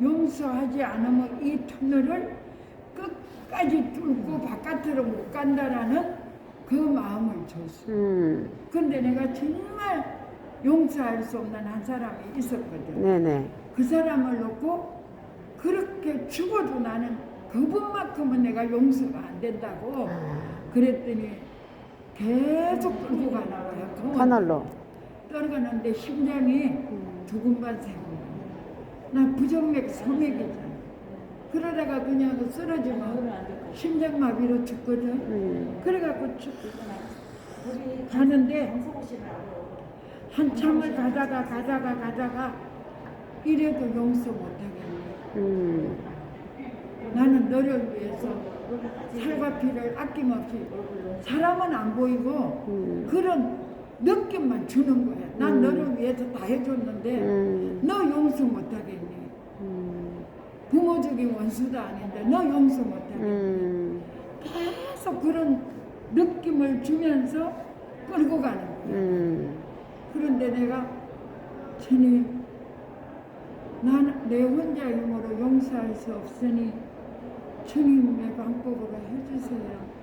용서하지 않으면 이 터널을 끝까지 뚫고 바깥으로 못 간다라는 그 마음을 줬어. 음, 근데 내가 정말 용서할 수 없는 한 사람이 있었거든. 네네. 그 사람을 놓고 그렇게 죽어도 나는 그분만큼은 내가 용서가 안 된다고 아, 그랬더니 계속 끌고. 그 터널로. 떨어가는데 심장이 두근반 세고 나 부정맥 소맥이잖아. 그러다가 그냥 쓰러지면 심장마비로 죽거든. 음, 그래갖고 죽 가는데 한참을 가다가 가다가 가다가 이래도 용서 못하겠네. 음, 나는 너를 위해서 살과 피를 아낌없이 사람은 안 보이고 음. 그런 느낌만 주는 거야. 난 음. 너를 위해서 다 해줬는데 음, 너 용서 못하겠니? 음, 부모 죽인 원수도 아닌데 너 용서 못하겠니? 음, 계속 그런 느낌을 주면서 끌고 가는 거야. 음, 그런데 내가 주님 나는 내 혼자 힘으로 용서할 수 없으니 주님의 방법으로 해주세요.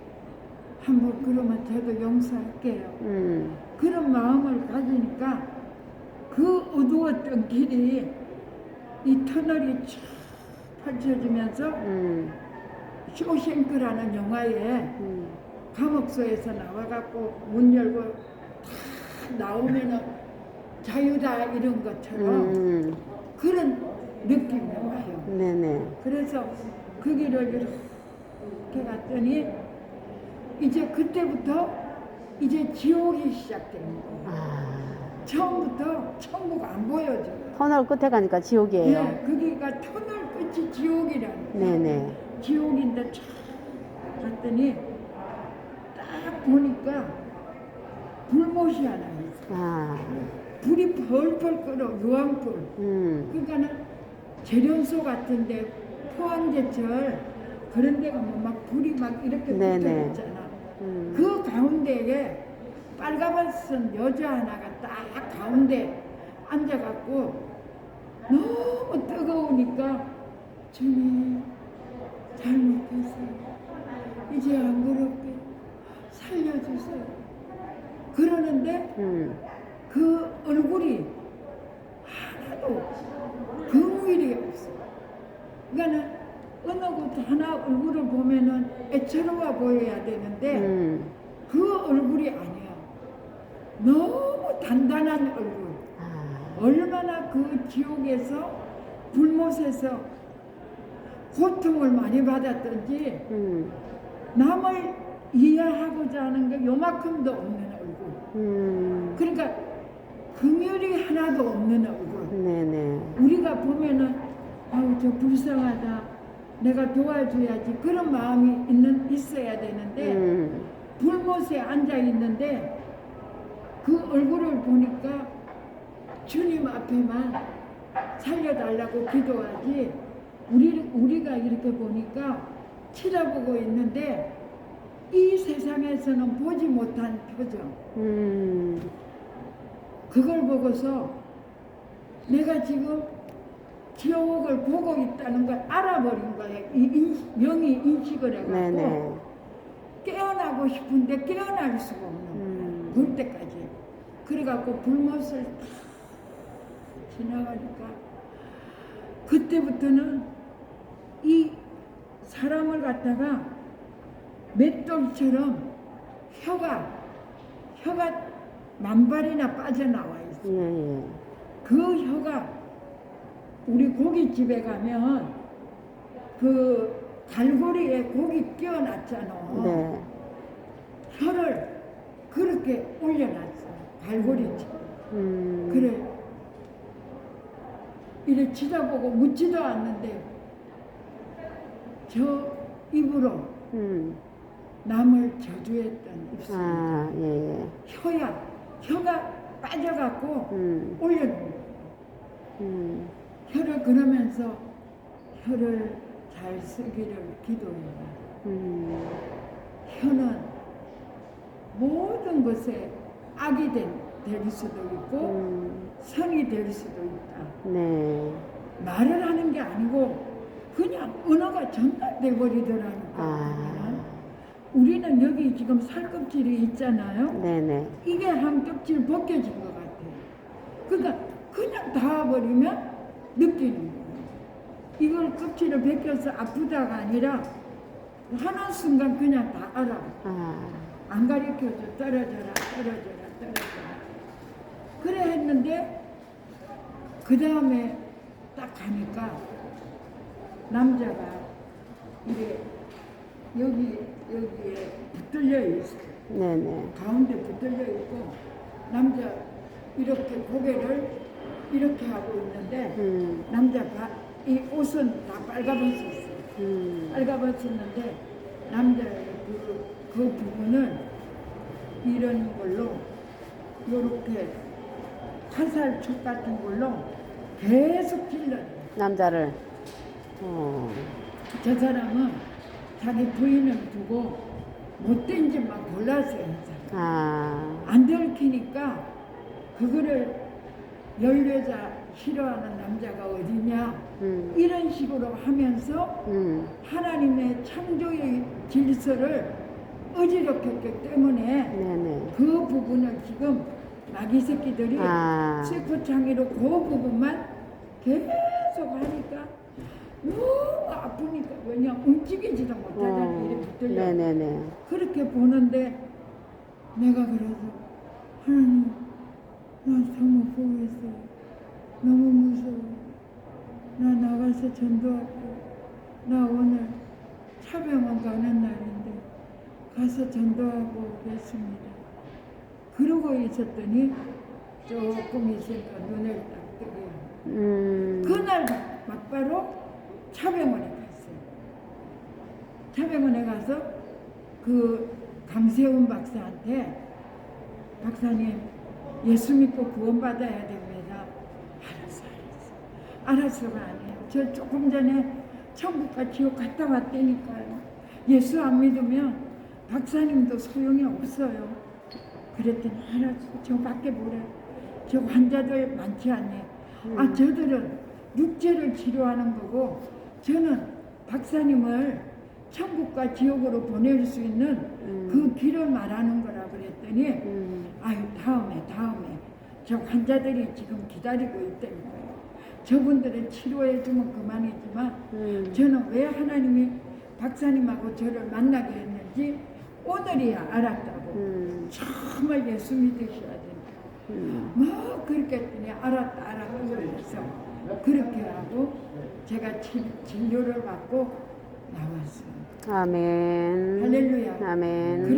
한번 그러면 저도 용서할게요. 음, 그런 마음을 가지니까 그 어두웠던 길이 이 터널이 쫙 펼쳐지면서 음, 쇼생크라는 영화에 음, 감옥소에서 나와갖고 문 열고 다 나오면은 자유다 이런 것처럼 음, 그런 느낌이 와요. 네네. 그래서 그 길을 이렇게 갔더니 이제 그때부터 이제 지옥이 거예요. 아, 처음부터 천국 안 보여져요. 터널 끝에 가니까 지옥이에요. 예, 거기가 터널 끝이 지옥이라는 거예요. 네네. 지옥인데 쫙 갔더니 딱 보니까 불못이 하나 있어. 아, 불이 펄펄 끓어 유황불. 음, 그러니까는 재련소 같은데 포항제철 그런 데가 뭐막 불이 막 이렇게 붙어. 있잖아. 음, 그 가운데에 빨가벗은 여자 하나가 딱 가운데 앉아갖고 너무 뜨거우니까 주님 잘못했어요. 이제 안 그렇게 살려주세요. 그러는데 음, 그 얼굴이 하나도 금일이 없어. 그러니까는 어느 곳 하나 얼굴을 보면은 애처로워 보여야 되는데 음, 그 얼굴이 아니야. 너무 단단한 얼굴. 아, 얼마나 그 지옥에서 불못에서 고통을 많이 받았던지 음, 남을 이해하고자 하는 게 요만큼도 없는 얼굴. 음, 그러니까 금혈이 하나도 없는 얼굴. 네네. 우리가 보면은 아우 저 불쌍하다. 내가 도와줘야지 그런 마음이 있는 있어야 되는데 음, 불못에 앉아 있는데 그 얼굴을 보니까 주님 앞에만 살려달라고 기도하지 우리 우리가 이렇게 보니까 치러보고 있는데 이 세상에서는 보지 못한 표정. 음, 그걸 보고서 내가 지금 지옥을 보고 있다는 걸 알아버린 거예요. 이 인, 영이 인식을 해갖고 네네. 깨어나고 싶은데 깨어날 수가 없는. 음. 볼 때까지. 그래갖고 불못을 탁 지나가니까 그때부터는 이 사람을 갖다가 맷돌처럼 혀가 혀가 만발이나 빠져나와 있어. 예, 예. 그 혀가 우리 고깃집에 가면 그 갈고리에 고기 끼워놨잖아. 네. 혀를 그렇게 올려놨어. 갈고리처럼. 음, 그래. 이래 치다보고 묻지도 않는데 저 입으로 음, 남을 저주했던 입술. 아, 예, 예. 혀야. 혀가 빠져갖고 음, 올려놓은. 음, 혀를 그러면서 혀를 잘 쓰기를 기도해요. 음, 혀는 모든 것에 악이 된, 될 수도 있고 음, 선이 될 수도 있다. 네. 말을 하는 게 아니고 그냥 언어가 전달돼 버리더라니까. 아. 우리는 여기 지금 살껍질이 있잖아요. 네네. 이게 한 껍질 벗겨진 것 같아요. 그러니까 그냥 닿아버리면 느끼는 거예요. 이걸 껍질을 벗겨서 아프다가 아니라 하는 순간 그냥 다 알아. 아. 안 가르쳐줘. 떨어져라, 떨어져라, 떨어져라. 그래 했는데 그 다음에 딱 가니까 남자가 이게 여기 여기에 붙들려 있어. 네네. 가운데 붙들려 있고 남자 이렇게 고개를 이렇게 하고 있는데 음. 남자 바, 이 옷은 다 빨가벗었어. 음. 빨가벗었는데 남자의 그, 그 부분을 이런 걸로 요렇게 화살 촉 같은 걸로 계속 찔러. 남자를. 어. 저 사람은 자기 부인을 두고 못된 짓만 골라서 했잖아. 아. 안 들키니까 그거를 열 여자 싫어하는 남자가 어디냐 음. 이런 식으로 하면서 음. 하나님의 창조의 질서를 어지럽혔기 때문에 네네. 그 부분을 지금 마귀 새끼들이 아. 세포창이로 그 부분만 계속 하니까 너무 아프니까 왜냐 움직이지도 못하잖아 어. 이렇게 붙들려 네네네. 그렇게 보는데 내가 그래서 하나님 나 너무 보겠어요 너무 무서워. 나 나가서 전도할게. 나 오늘 차병원 가는 날인데 가서 전도하고 오겠습니다. 그러고 있었더니 조금 있으니까 눈을 딱 뜨고요. 음. 그날 막- 막바로 차병원에 갔어요. 차병원에 가서 그 강세훈 박사한테 박사님 예수 믿고 구원받아야 됩니다. 알았어, 알았어. 알았어가 아니에요. 저 조금 전에 천국과 지옥 갔다 왔다니까요. 예수 안 믿으면 박사님도 소용이 없어요. 그랬더니 알았어. 저 밖에 보래. 저 환자들 많지 않니? 아, 저들은 육체를 치료하는 거고 저는 박사님을 천국과 지옥으로 보낼 수 있는 음. 그 길을 말하는 거라 그랬더니 음. 아유 다음에 다음에 저 환자들이 지금 기다리고 있다는 거예요. 저분들은 치료해 주면 그만이지만 음. 저는 왜 하나님이 박사님하고 저를 만나게 했는지 오늘이야 알았다고. 음. 정말 예수 믿으셔야 된다. 음. 막 그렇게 했더니 알았다 알았다 그래서 그렇게 하고 제가 진, 진료를 받고 나왔어요. 아멘. 할렐루야. 아멘.